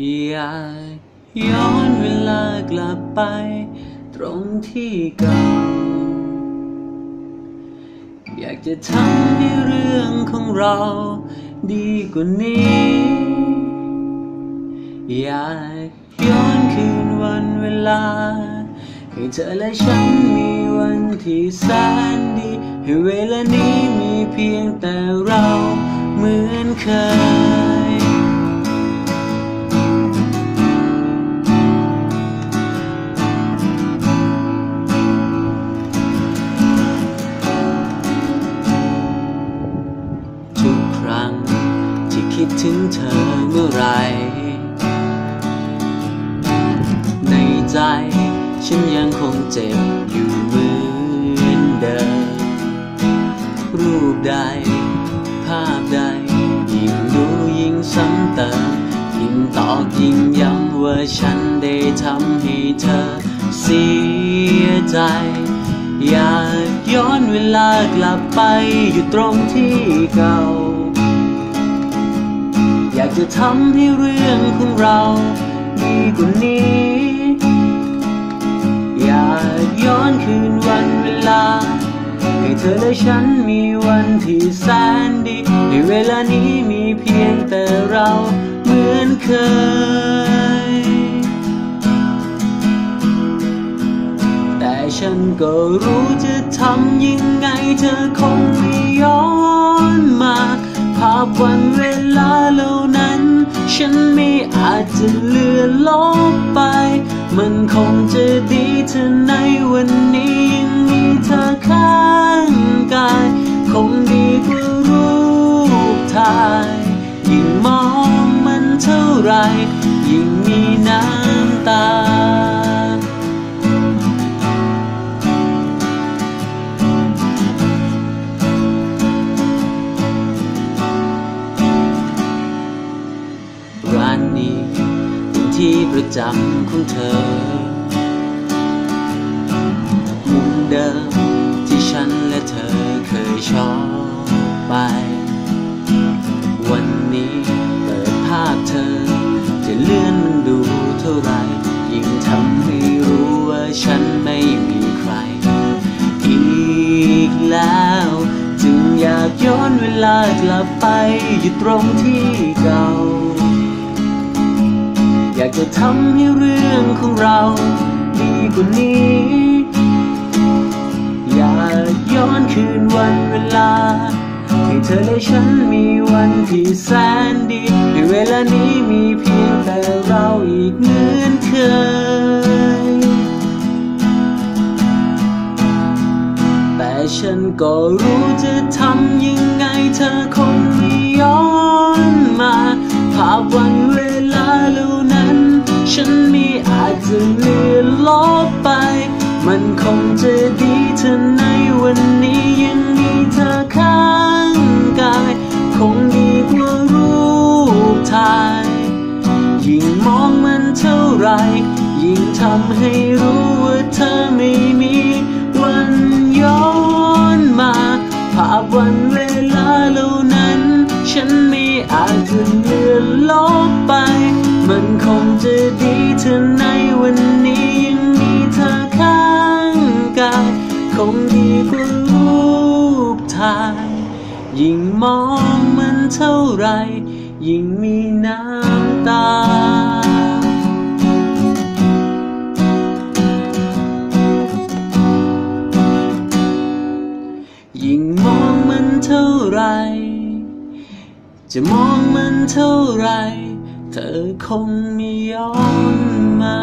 อยากย้อนเวลากลับไป ตรงที่เก่า อยากจะทำให้เรื่องของเรา ดีกว่านี้ อยากย้อนคืนวันเวลา ให้เธอและฉันมีวันที่แสนดี ให้เวลานี้มีเพียงแต่เราเหมือนเคย คิดถึงเธอเมื่อไร ในใจฉันยังคงเจ็บอยู่เหมือนเดิม รูปใด ภาพใด ยิ่งดูยิ่งซ้ำเติมยิ่งตอกยิ่งย้ำว่าฉันได้ทำให้เธอเสียใจ อยากย้อนเวลากลับไปอยู่ตรงที่เก่า จะทำให้เรื่องของเราดีกว่านี้ อยากย้อนคืนวันเวลา ให้เธอและฉันมีวันที่แสนดีในเวลานี้มีเพียงแต่เราเหมือนเคย แต่ฉันก็รู้จะทำยังไงเธอคง จะเลือนลบไป มันคงจะดีเธอในวันนี้ยังมีเธอข้างกาย คงดีกว่ารูปถ่าย ยิ่งมองมันเท่าไหรยิ่งมีน้ำตาร้านนี้ ที่ประจำของเธอ มุมเดิมที่ฉันและเธอเคยชอบไป วันนี้เปิดภาพเธอ จะเลื่อนมันดูเท่าไร ยิ่งทำให้รู้ว่าฉันไม่มีใคร อีกแล้ว จึงอยากย้อนเวลากลับไปอยู่ตรงที่เก่า จะทำให้เรื่องของเราดีกว่านี้ อยากย้อนคืนวันเวลา ให้เธอและฉันมีวันที่แสนดีในเวลานี้มีเพียงแต่เราอีกเหมือนเคย แต่ฉันก็รู้จะทำยังไงเธอคงไม่ย้อนมาภาพวัน ฉันม่อาจจะเลือนลบไป มันคงจะดีเธอในวันนี้ยังมีเธอข้างกาย คงดีกว่ารูปถ่าย ยิ่งมองมันเท่าไร ยิ่งทำให้รู้ว่าเธอไม่มีวันย้อนมา ภาพวันเวลาเหล่านั้น ฉันไม่อาจจะเลือนลบไป มันคงจะดีเธอในวันนี้ยังมีเธอข้างกาย คงดีกว่ารูปถ่าย ยิ่งมองมันเท่าไหรยิ่งมีน้ำตายิ่งมองมันเท่าไหรจะมองมันเท่าไหร เธอคงไม่ย้อนมา